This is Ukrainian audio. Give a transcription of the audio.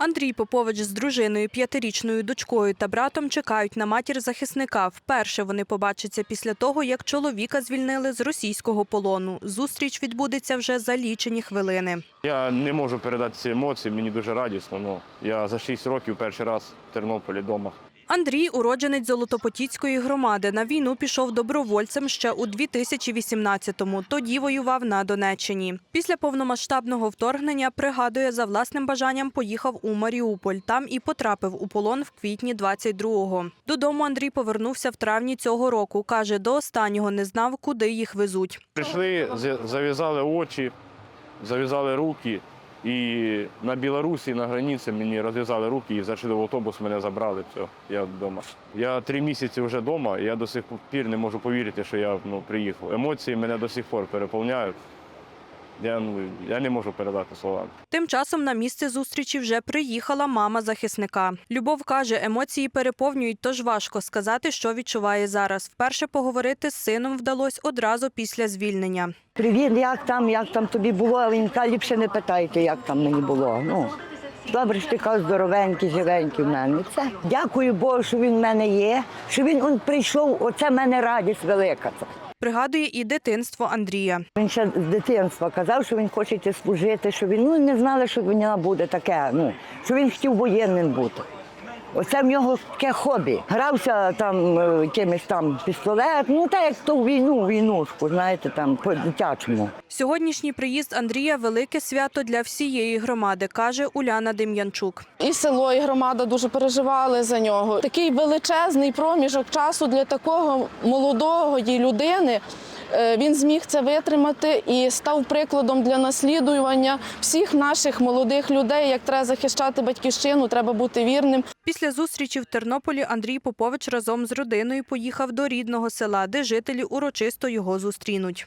Андрій Попович з дружиною, п'ятирічною дочкою та братом чекають на матір захисника. Вперше вони побачаться після того, як чоловіка звільнили з російського полону. Зустріч відбудеться вже за лічені хвилини. Я не можу передати ці емоції, мені дуже радісно. Ну, я за шість років перший раз в Тернополі вдома. Андрій – уродженець Золотопотіцької громади. На війну пішов добровольцем ще у 2018-му. Тоді воював на Донеччині. Після повномасштабного вторгнення, пригадує, за власним бажанням поїхав у Маріуполь. Там і потрапив у полон в квітні 22-го. Додому Андрій повернувся в травні цього року. Каже, до останнього не знав, куди їх везуть. Прийшли, зав'язали очі, зав'язали руки. І на Білорусі, на границі мені розв'язали руки і зайшли в автобус, мене забрали. Все, я вдома. Я три місяці вже вдома, і я до сих пір не можу повірити, що я ну, приїхав. Емоції мене до сих пор переповняють. Я, ну, я не можу передати словами. Тим часом на місце зустрічі вже приїхала мама захисника. Любов каже, емоції переповнюють, тож важко сказати, що відчуває зараз. Вперше поговорити з сином вдалося одразу після звільнення. Привіт, як там, як там тобі було? А Він каже, ліпше не питайте, як там мені було. Ну, добре, що ти кажеш, здоровенький, живенький в мене. Це. Дякую Богу, що він в мене є, що він он, прийшов, оце в мене радість велика. Пригадує і дитинство Андрія. Він ще з дитинства казав, що він хоче служити, що він ну, не знали, що в буде таке, ну, що він хотів воєнним бути. Оце в нього таке хобі. Грався там е, якимось там пістолет, ну так як то в війну, війнушку, знаєте, там по-дитячому. Сьогоднішній приїзд Андрія – велике свято для всієї громади, каже Уляна Дем'янчук. І село, і громада дуже переживали за нього. Такий величезний проміжок часу для такого молодого людини. Е, Він зміг це витримати і став прикладом для наслідування всіх наших молодих людей. Як треба захищати батьківщину, треба бути вірним. Після зустрічі в Тернополі Андрій Попович разом з родиною поїхав до рідного села, де жителі урочисто його зустрінуть.